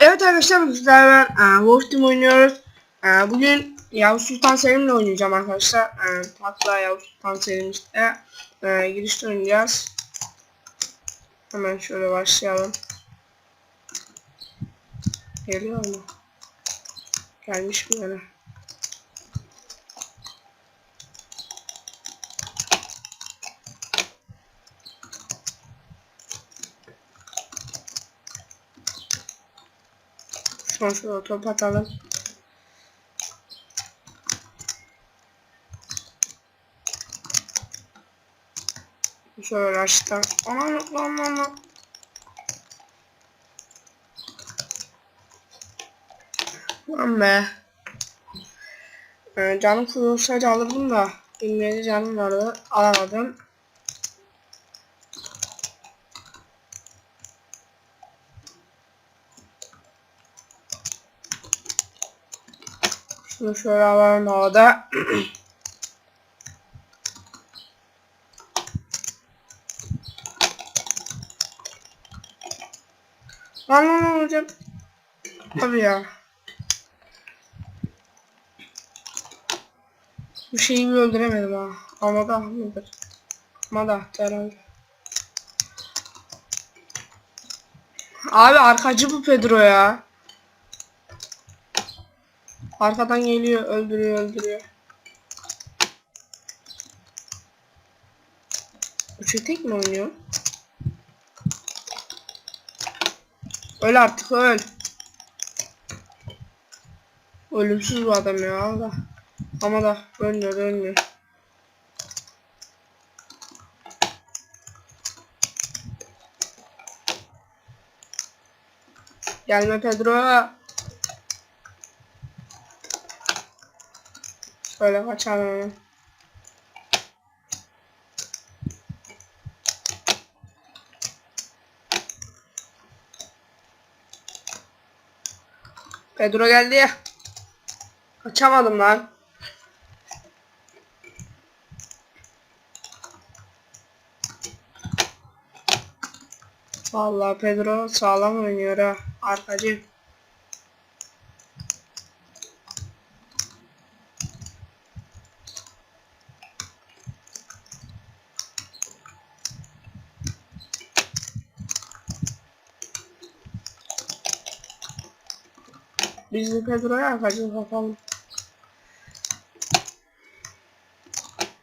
Evet arkadaşlar bu sizlerle Wolf Team oynuyoruz. E, bugün Yavuz Sultan Selim'le oynayacağım arkadaşlar. E, Yavuz Sultan Selim işte. E, girişte oynayacağız. Hemen şöyle başlayalım. Geliyor mu? Gelmiş mi böyle? Son şöyle top atalım. Şöyle açtık. Aman lan lan. Lan be. Ee, canım kurulsaydı alırdım da. Bilmeyeli canım vardı. Alamadım. Şunu şöyle alalım havada. Lan hocam. Tabii ya. Bu şeyi bir öldüremedim ha. Ama da mıdır? Ama da herhalde. Abi arkacı bu Pedro ya. Arkadan geliyor, öldürüyor, öldürüyor. Üçü tek mi oynuyor? Öl artık öl. Ölümsüz bu adam ya da. Ama da ölmüyor, ölmüyor. Gelme Pedro. Şöyle kaçalım hemen. Pedro geldi. Kaçamadım lan. Vallahi Pedro sağlam oynuyor ha. Arkacı. Biz de Pedro'ya arkacı bakalım.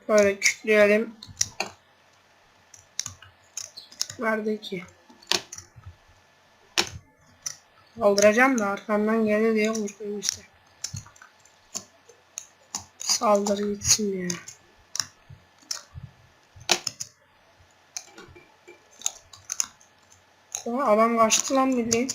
Böyle kütleyelim. Nerede ki? Saldıracağım da arkamdan gelir diye korkuyorum işte. Saldırı gitsin ya. Aa, adam kaçtı lan bildiğin.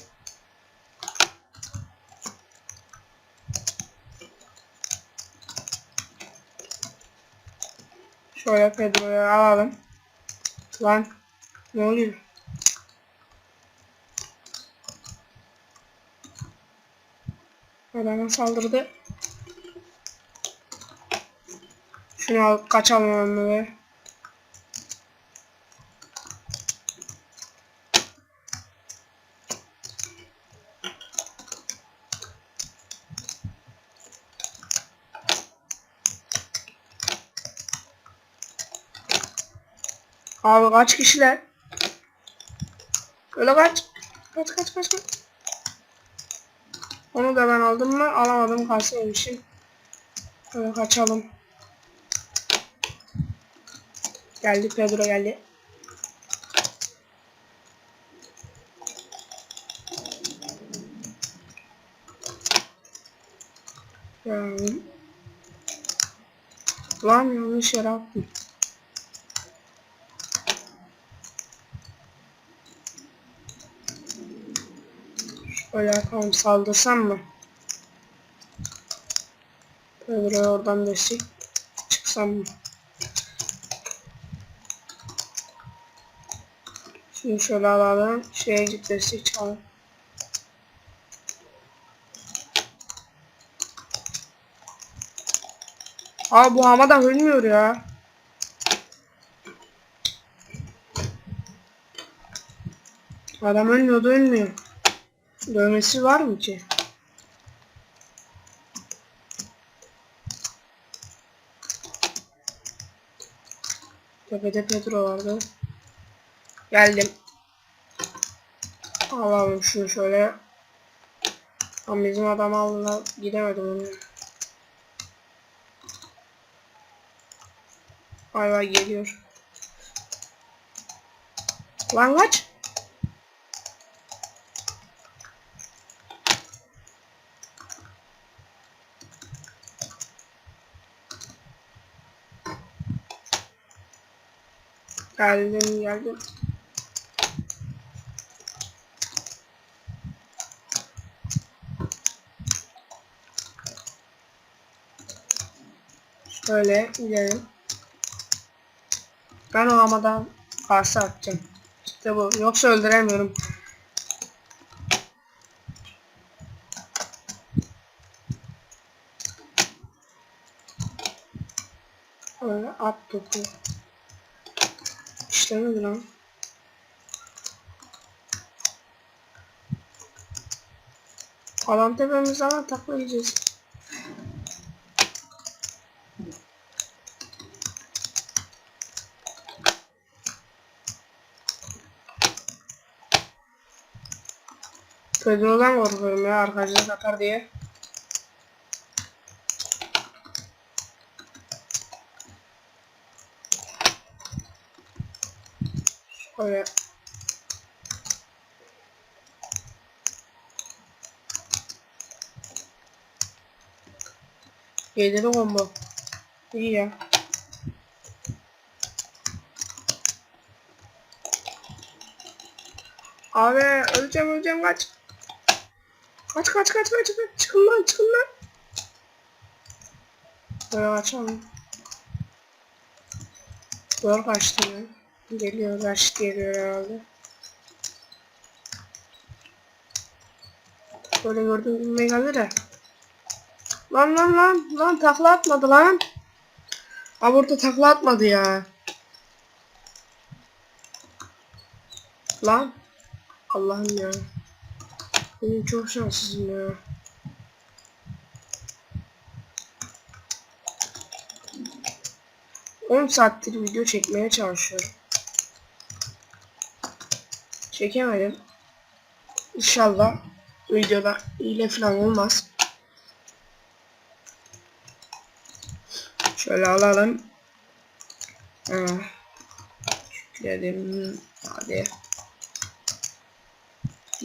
Şöyle Pedro'yu alalım. Lan ne oluyor? Adama saldırdı. Şunu al kaçalım hemen Abi kaç kişiler? Öyle kaç. Kaç kaç kaç kaç. Onu da ben aldım mı? Alamadım kalsaymışım. Böyle kaçalım. Geldi Pedro geldi. Yani... Lan yanlış yere attım. Öyle yapalım saldırsam mı? Böyle oradan destek çıksam mı? Şimdi şöyle alalım. Şeye git destek çalalım. Abi bu hamadan ölmüyor ya. Adam ölmüyor da ölmüyor. Dövmesi var mı ki? Tepede Pedro vardı. Geldim. Alalım şunu şöyle. Ama bizim adam aldılar. Gidemedim onu. Vay vay geliyor. Lan kaç. Geldim geldim. Şöyle gidelim. Ben o hamadan karşı atacağım. İşte bu. Yoksa öldüremiyorum. Öyle at topu. İşlemedi lan. Adam tepemizde ama takla yiyeceğiz. Pedro'dan korkuyorum ya arkadaşlar atar diye. Şöyle. Yedili combo. İyi ya. Abi öleceğim öleceğim kaç. Kaç kaç kaç kaç kaç çıkın lan çıkın lan. Böyle kaçalım. Zor kaçtı ya. Geliyor kaç geliyor herhalde. Böyle gördüğüm gibi geldi de. Lan lan lan lan takla atmadı lan. Abi burada takla atmadı ya. Lan. Allah'ım ya. Benim çok şanssızım ya. On saattir video çekmeye çalışıyorum. Çekemedim. İnşallah videoda hile falan olmaz. Şöyle alalım. Ha. Dedim hadi.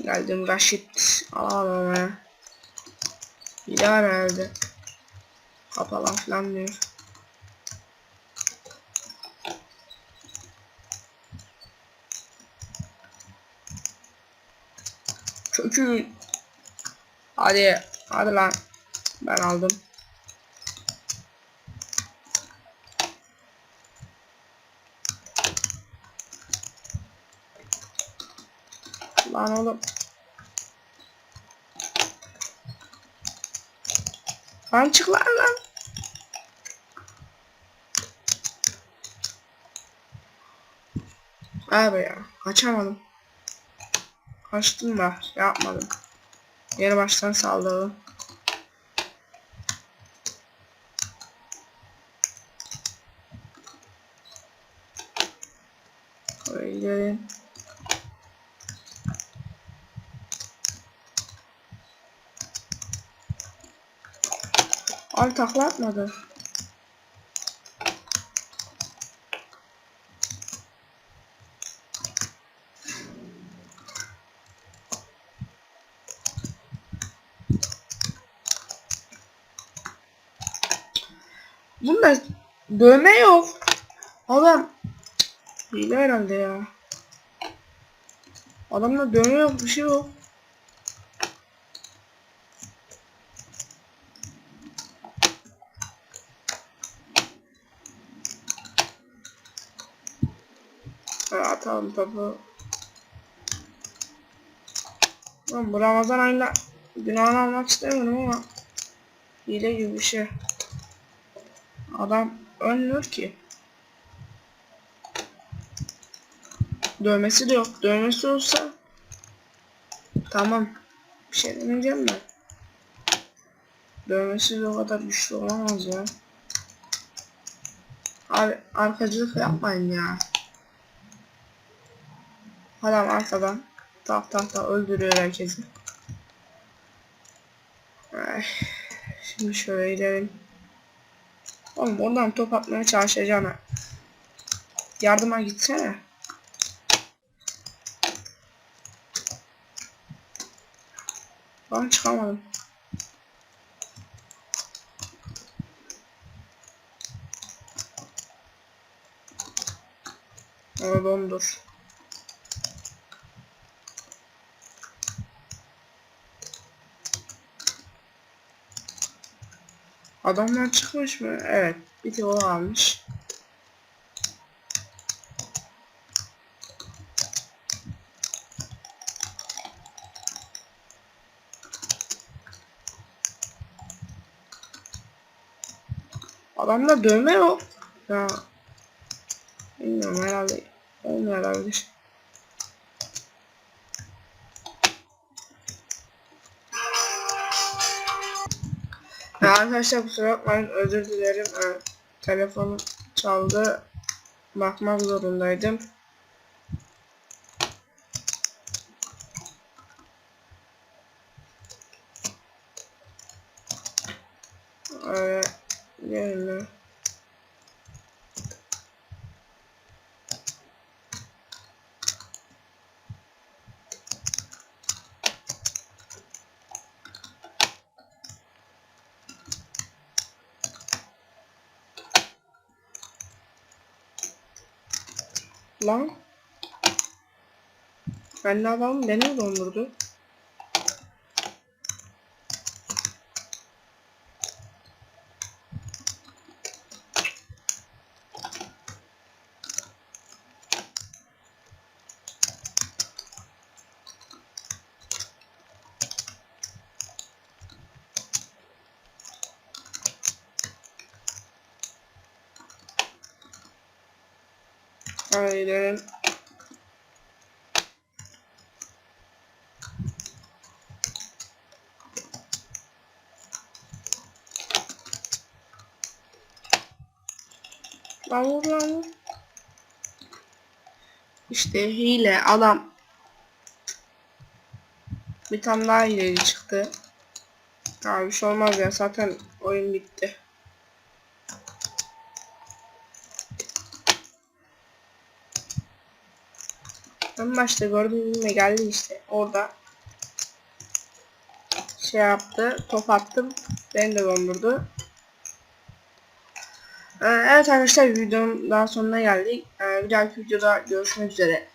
Geldim Raşit. Alalım. Bir daha herhalde. Kapalı falan diyor. Çocuğu. Hadi. Hadi lan. Ben aldım. Lan oğlum. Lan çık lan lan. Abi ya kaçamadım. Kaçtım da yapmadım. Yeni baştan saldırdım. Oraya gidelim. Abi takla atmadı. Dövme yok. Adam hile herhalde ya. Adamda dövme yok bir şey yok. Atalım topu. Lan bu Ramazan ayında günahını almak istemiyorum ama hile gibi bir şey. Adam ölmüyor ki. Dövmesi de yok. Dövmesi olsa tamam. Bir şey demeyeceğim ben. Dövmesi de o kadar güçlü olamaz ya. Abi arkacılık yapmayın ya. Adam arkadan tak tak tak öldürüyor herkesi. Ay, şimdi şöyle gidelim. Oğlum oradan top atmaya çalışacağım. Yardıma gitsene. Ben çıkamadım. Ama dondur. Adamlar çıkmış mı? Evet. Bir tek o almış. Adamda dövme yok. Ya. Bilmiyorum herhalde. Olmuyor herhalde. Arkadaşlar kusura bakmayın özür dilerim. Ee, telefonum çaldı. Bakmak zorundaydım. Ee, gelin. Lan. Ben adam beni dondurdu. Gidelim. Lan vur lan vur. İşte hile adam. Bir tane daha hileli çıktı. Ya bir şey olmaz ya zaten oyun bitti. Ben başta gördüğüm gibi geldi işte orada şey yaptı top attım beni de dondurdu. Ee, Evet arkadaşlar videonun daha sonuna geldik. Ee, bir dahaki videoda görüşmek üzere.